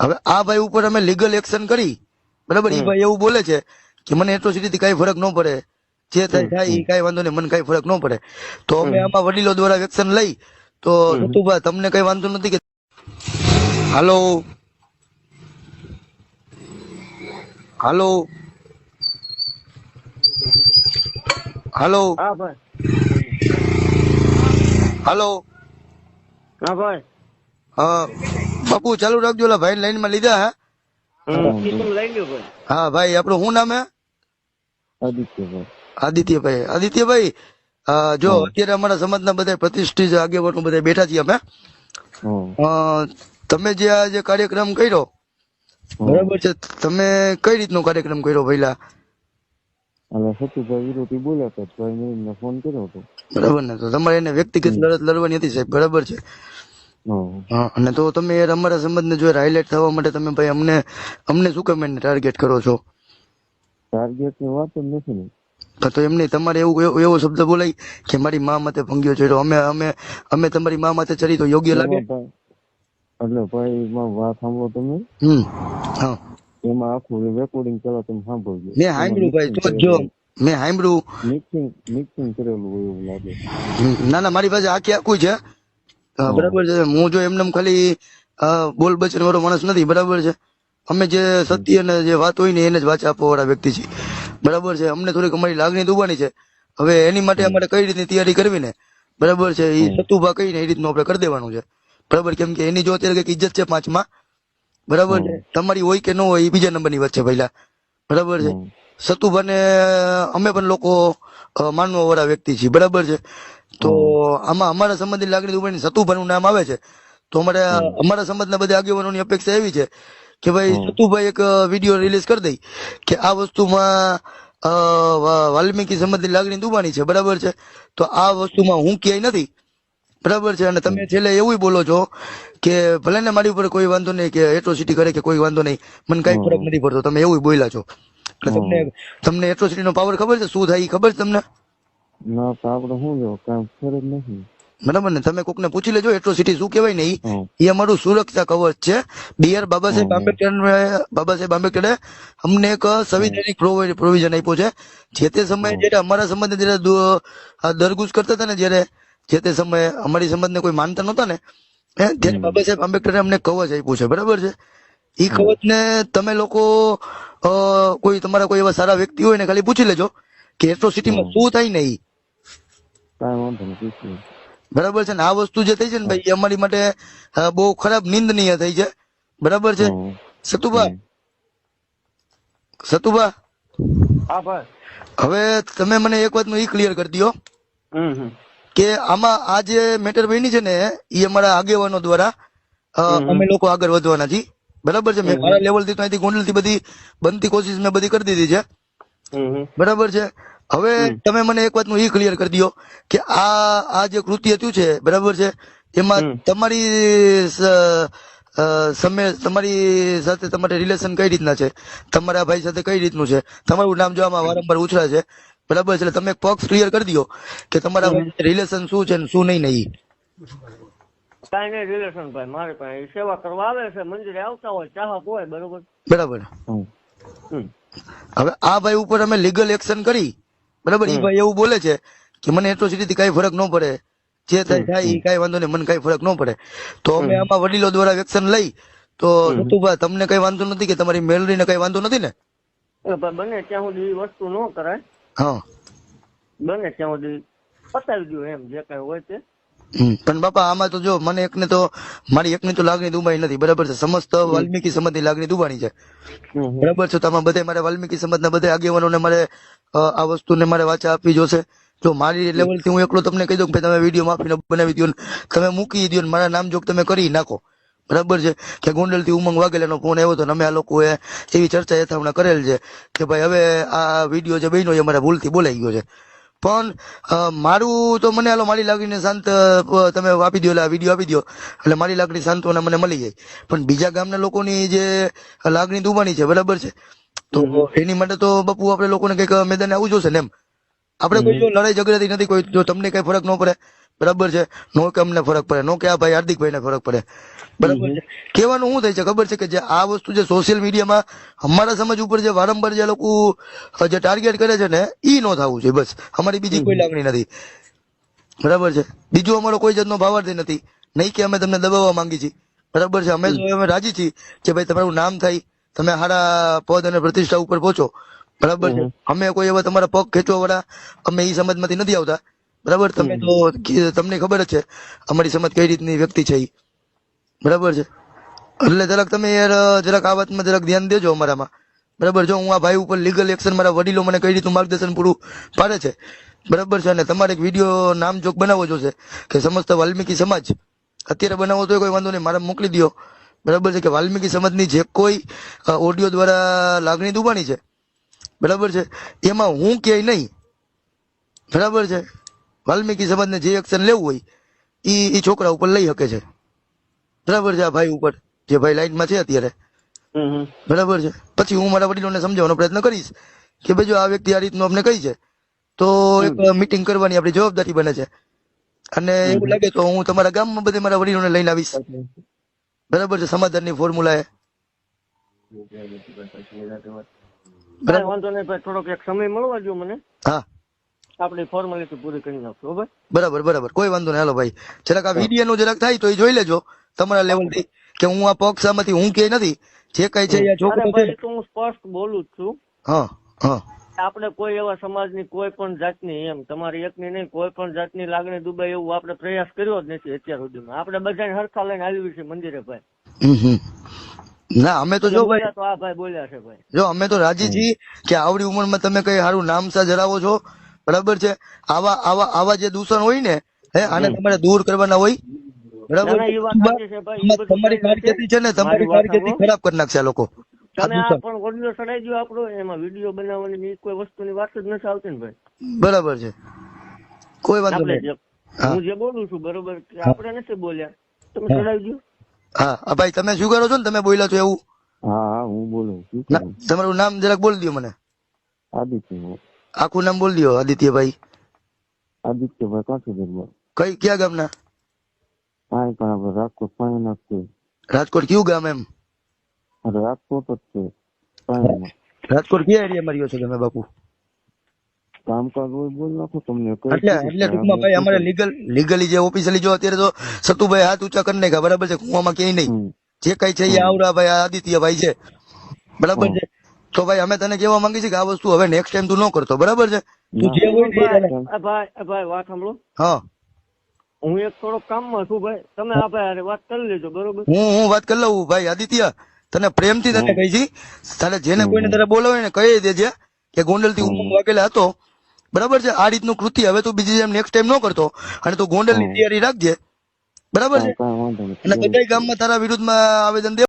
હવે આ ભાઈ ઉપર અમે લીગલ એક્શન કરી. બરાબર? એ ભાઈ એવું બોલે છે કે મને એટ્રોસિટી કઈ ફરક ન પડે. જે થાય થાય એ કઈ વાંધો નહીં મને કઈ ફરક ન પડે. તો અમે આમાં વડીલો દ્વારા એક્શન લઈ. તો ઋતુભાઈ તમને કઈ વાંધો નથી કે હાલો હાલો હાલો હા ભાઈ. હાલો હા ભાઈ. હા. બાપુ ચાલુ રાખજો ઓલા ભાઈ લાઈનમાં લીધા હે. ભાઈ. હા ભાઈ આપણું શું નામ હે? આદિત્યભાઈ. આદિત્યભાઈ. આદિત્યભાઈ જો અત્યારે અમારા સમાજના બધા પ્રતિષ્ઠિત આગેવાનો બધા બેઠા છીએ અમે. તમે જે આ જે કાર્યક્રમ કર્યો બરાબર છે તમે કઈ રીતનો કાર્યક્રમ કર્યો પહેલા સતુભાઈ વિરોધી બોલ્યા હતા તો ફોન કર્યો હતો. બરાબર ને તો તમારે એને વ્યક્તિગત લડત લડવાની હતી સાહેબ બરાબર છે. અને તો તમે યાર અમારા સંબંધને જો હાઇલાઇટ થવા માટે તમે ભાઈ અમને અમને શું કામ એને ટાર્ગેટ કરો છો? ટાર્ગેટની વાત જ નથી ને. તો એમ નહીં તમારે એવું એવો- શબ્દ બોલાય કે મારી મા માથે ભંગ્યો ચડ્યો અમે અમે અમે તમારી મા માથે ચડી તો યોગ્ય લાગે? એટલે ભાઈ માં વાત સાંભળો તમે. હમ હા. એમાં આખું રેકોર્ડિંગ કરો તમે સાંભળજો. મેં સાંભળ્યું ભાઈ તો જો મેં સાંભળ્યું. મિક્સિંગ મિક્સિંગ કરેલું હોય એવું લાગે. ના ના મારી પાસે આખી આખું છે. બરાબર છે. હું જો એમને ખાલી બોલ બચન વાળો માણસ નથી બરાબર છે? અમે જે સત્ય અને જે વાત હોય ને એને જ વાંચા આપવા વાળા વ્યક્તિ છીએ. બરાબર છે? અમને થોડીક અમારી લાગણી દુબાની છે. હવે એની માટે અમારે કઈ રીતની તૈયારી કરવી ને? બરાબર છે? એ સતુભા ને એ રીતનું આપણે કરી દેવાનું છે. બરાબર? કેમ કે એની જો અત્યારે કંઈક ઇજ્જત છે પાંચમાં? બરાબર છે? તમારી હોય કે ન હોય એ બીજા નંબરની વાત છે પહેલા બરાબર છે. સતુભાને અમે પણ લોકો માનવા વાળા વ્યક્તિ છીએ. બરાબર છે? તો આમાં અમારા સંબંધની લાગણી દુબાની સતુભાઈનું નામ આવે છે. તો અમારે અમારા સમાજના બધા આગેવાનોની અપેક્ષા એવી છે કે ભાઈ સતુભાઈ એક વીડિયો રિલીઝ કરી દઈ કે આ વસ્તુમાં વાલ્મીકી સંબંધની લાગણી દુબાની છે. બરાબર છે? તો આ વસ્તુમાં હું ક્યાંય નથી. બરાબર છે? અને તમે છેલ્લે એવું બોલો છો કે ભલે ને મારી ઉપર કોઈ વાંધો નહીં કે એટ્રોસિટી કરે કે કોઈ વાંધો નહીં. મને કઈ ફરક નથી પડતો. તમે એવું બોલ્યા છો. એટલે તમને તમને એટ્રોસિટી નો પાવર ખબર છે? શું થાય એ ખબર છે તમને? ના તો આપણે શું જો કાંઈ ફરજ નથી. બરાબર ને? તમે કોકને પૂછી લેજો એટ્રોસિટી શું કહેવાય ને એ અમારું સુરક્ષા કવચ છે. ડીઆર બાબા સાહેબ આંબેડકર બાબા સાહેબ આંબેડકરે અમને એક સંવિધાનિક પ્રોવિઝન આપ્યો છે. જે તે સમયે જયારે અમારા સંબંધે જયારે દરગુજ કરતા હતા ને જયારે જે તે સમયે અમારી સંબંધને કોઈ માનતા નહોતા ને ત્યારે બાબા સાહેબ આંબેડકરે અમને કવચ આપ્યું છે. બરાબર છે? ઈ કવચને તમે લોકો કોઈ તમારા કોઈ એવા સારા વ્યક્તિ હોય ને ખાલી પૂછી લેજો કે એટ્રોસિટીમાં શું થાય ને પૂછ્યું. બરાબર છે ને? આ વસ્તુ જે થઈ છે ને ભાઈ અમારી માટે બહુ ખરાબ નિંદનીય થઈ છે. બરાબર છે? સતુભા. સતુભા. હા ભાઈ. હવે તમે મને એક વાતનું ઈ ક્લિયર કરી દો હમ હમ. કે આમાં આ જે મેટર બની છે ને એ અમારા આગેવાનો દ્વારા અમે લોકો આગળ વધવાના છીએ. બરાબર છે? મેં મારા લેવલથી અહીંથી ગોંડલથી બધી બનતી કોશિશ મેં બધી કરી દીધી છે. બરાબર છે? હવે તમે મને એક વાતનું એ ક્લિયર કરી દો કે આ આ જે કૃત્ય થયું છે બરાબર છે? એમાં તમારી સમય તમારી સાથે તમારે રિલેશન કઈ રીતના છે? તમારા ભાઈ સાથે કઈ રીતનું છે? તમારું નામ જોવામાં વારંવાર ઉછળે છે. બરાબર છે? એટલે તમે એક પક્ષ ક્લિયર કરી દો કે તમારા રિલેશન શું છે ને શું નહીં નહીં કાંઈ નહીં રિલેશન ભાઈ મારે પાસે સેવા કરવા આવે છે મંદિરે આવતા હોય ચાહક હોય બરોબર? બરાબર. હવે આ ભાઈ ઉપર અમે લીગલ એક્શન કરી. બરાબર? એ ભાઈ એવું બોલે છે કે મને એટ્રોસિટી થી કઈ ફરક ન પડે. જે થાય ઈ કઈ વાંધો નહીં મને કઈ ફરક ન પડે. તો અમે આમાં વડીલો દ્વારા એક્શન લઈ. તો ઋતુભા તમને કઈ વાંધો નથી કે તમારી મેલરીને કઈ વાંધો નથી ને? બને ત્યાં સુધી વસ્તુ ન કરાય. હા. બને ત્યાં સુધી પતાવી દઉં એમ જે કઈ હોય તે. પણ બાપા આમાં તો જો મને એકને તો મારી એકની તો લાગણી દુબાઈ નથી. બરાબર છે? સમસ્ત વાલ્મીકી સમાજની લાગણી દુબાણી છે. બરાબર છે? તો આમાં બધે મારે વાલ્મીકી સમાજના બધા આગેવાનોને મારે આ વસ્તુને મારે વાચા આપવી જોશે. જો મારી લેવલથી હું એકલો તમને કહી દઉં કે તમે વીડિયો માફીને બનાવી દો તમે મૂકી દો મારા નામ જોગ તમે કરી નાખો. બરાબર છે? કે ગોંડલથી ઉમંગ વાઘેલાનો ફોન આવ્યો હતો ને અમે આ લોકોએ એવી ચર્ચા યથાવણા કરેલ છે કે ભાઈ હવે આ વીડિયો જે બન્યો એ અમારા ભૂલથી બોલાઈ ગયો છે. પણ મારું તો મને હાલો મારી લાગણીને શાંત તમે આપી દો એટલે વીડિયો આપી દો એટલે મારી લાગણી સાંત્વના મને મળી જાય. પણ બીજા ગામના લોકોની જે લાગણી દુબાણી છે બરાબર છે? તો એની માટે તો બપુ આપણે લોકોને કંઈક મેદાને આવવું જોશે ને એમ. આપણે કોઈ લડાઈ ઝઘડાથી નથી કોઈ જો તમને કઈ ફરક ન પડે બરાબર છે? નો કે અમને ફરક પડે નો કે આ ભાઈ હાર્દિકભાઈ ને ફરક પડે. બરાબર છે. કહેવાનું શું થાય છે? ખબર છે કે જે આ વસ્તુ જે સોશિયલ મીડિયામાં અમારા સમજ ઉપર જે વારંવાર જે લોકો જે ટાર્ગેટ કરે છે ને ઈ નો થવું છે બસ. અમારી બીજી કોઈ લાગણી નથી. બરાબર છે? બીજું અમારો કોઈ જાતનો ભાવાર્થી નથી. નહીં કે અમે તમને દબાવવા માંગી છીએ. બરાબર છે? અમે અમે રાજી છીએ કે ભાઈ તમારું નામ થાય તમે સારા પદ અને પ્રતિષ્ઠા ઉપર પહોંચો. બરાબર છે? અમે કોઈ એવા તમારા પગ ખેંચવા વાળા અમે ઈ સમજમાંથી નથી આવતા. બરાબર? તમે તો તમને ખબર જ છે અમારી સમજ કઈ રીતની વ્યક્તિ છે ઈ? બરાબર છે? એટલે જરાક તમે યાર, જરાક આ વાતમાં જરાક ધ્યાન દેજો અમારામાં. બરાબર જો હું આ ભાઈ ઉપર લીગલ એક્શન મારા વડીલો મને કઈ રીતનું માર્ગદર્શન પૂરું પાડે છે? બરાબર છે? અને તમારે એક વીડિયો નામજોગ બનાવવો જોશે કે સમસ્ત વાલ્મીકી સમાજ. અત્યારે બનાવો તો કોઈ વાંધો નહીં, મારે મોકલી દો બરાબર છે? કે વાલ્મીકી સમાજની જે કોઈ ઓડિયો દ્વારા લાગણી દુબાણી છે. બરાબર છે? એમાં હું ક્યાંય નહીં. બરાબર છે? વાલ્મીકી સમાજને જે એક્શન લેવું હોય એ છોકરા ઉપર લઈ શકે છે. બરાબર છે આ ભાઈ ઉપર જે ભાઈ લાઈનમાં છે અત્યારે. બરાબર છે. પછી હું મારા વડીલોને સમજાવવાનો પ્રયત્ન કરીશ કે ભાઈ જો આ વ્યક્તિ આ રીતનું અમને કહી છે તો એક મીટિંગ કરવાની આપણી જવાબદારી બને છે. અને એવું લાગે તો હું તમારા ગામમાં બધે મારા વડીલોને લઈને આવીશ. બરાબર છે સમાધાનની ફોર્મ્યુલા એ. વાંધો નહીં થોડોક એક સમય મળવા દો મને. હા. આપણી ફોર્માલિટી પૂરી કરી નાખશું બરાબર બરાબર. કોઈ વાંધો નહીં હાલો ભાઈ. જરાક આ વીડિયો નું જરાક થાય તો એ જોઈ લેજો. તમારા લેવલથી કે હું આ પક્ષ આમાંથી હું કે નથી? જે કઈ છે એ છોકરો હું સ્પષ્ટ બોલું જ છું. હા હા. આપણે કોઈ એવા સમાજની કોઈ પણ જાતની એમ તમારી એકની નહીં કોઈ પણ જાતની લાગણી દુબાય એવું આપણે પ્રયાસ કર્યો જ નથી અત્યાર સુધીમાં. આપણે બધાને હરખા લઈને આવી છે મંદિરે ભાઈ. ના અમે તો જો ભાઈ તો આ ભાઈ બોલ્યા છે ભાઈ. જો અમે તો રાજી છીએ કે આવડી ઉંમરમાં તમે કઈ સારું નામસા જરાવો છો? બરાબર છે? આવા આવા આવા જે દૂષણ હોય ને હે આને તમારે દૂર કરવાના હોય બરાબર? તમારી કારકિર્દી છે ને તમારી કારકિર્દી ખરાબ કરી નાખશે આ લોકો. કોઈ વસ્તુની વાત જ નથી આવતી ને ભાઈ. બરાબર છે. કોઈ વાંધો આપણે નહીં. હું. જે બોલું છું બરોબર? આપણે નથી બોલ્યા. તમે ચડાવી દો હા ભાઈ તમે શું કરો છો ને? તમે બોલ્યા છો એવું? હા હા હું બોલું તમારું નામ જરાક બોલી દો મને. આદિત્ય આખું નામ બોલી દો આદિત્યભાઈ. આદિત્યભાઈ કાઠીગઢમાં કઈ ક્યાં ગામના? કાંઈ પણ હવે રાજકોટ કઈ નથી. રાજકોટ કયું ગામ એમ? અરે રાજકોટ જ છે. પાણીમાં રાજકોટ કયા એરિયામાં રહ્યો છો તમે બાપુ? કામકાજ હોય બોલ નાખો તમને એટલે એટલે ટૂંકમાં ભાઈ અમારે લીગલ લીગલી જે ઓફિસલી જો અત્યારે તો સતુભાઈ હાથ ઊંચા કરી નાખ્યા બરાબર છે? કુવામાં ક્યાંય નહીં. જે કઈ છે એ આવડા ભાઈ આદિત્ય ભાઈ છે. બરાબર છે? તો ભાઈ અમે તને કેવા માંગી છે કે આ વસ્તુ હવે નેક્સ્ટ ટાઈમ તું ન કરતો બરાબર છે? તું જે હોય ભાઈ તને- આ ભાઈ આ ભાઈ વાત સાંભળો. હા. હું એક થોડોક કામમાં છું ભાઈ. તમે આ ભાઈ વાત કરી લેજો બરોબર? હું હું વાત કરી લઉં ભાઈ આદિત્ય. તને પ્રેમથી તને કહી છી તારે જેને કોઈને તારે બોલાવે ને કહી દેજે કે ગોંડલથી ઉમંગ વાગેલા હતો. બરાબર છે? આ રીતનું કૃત્ય હવે તું બીજી જેમ નેક્સ્ટ ટાઈમ ન કરતો. અને તું ગોંડલની તૈયારી રાખજે. બરાબર છે? અને બધા ગામમાં તારા વિરુદ્ધમાં આવેદન દે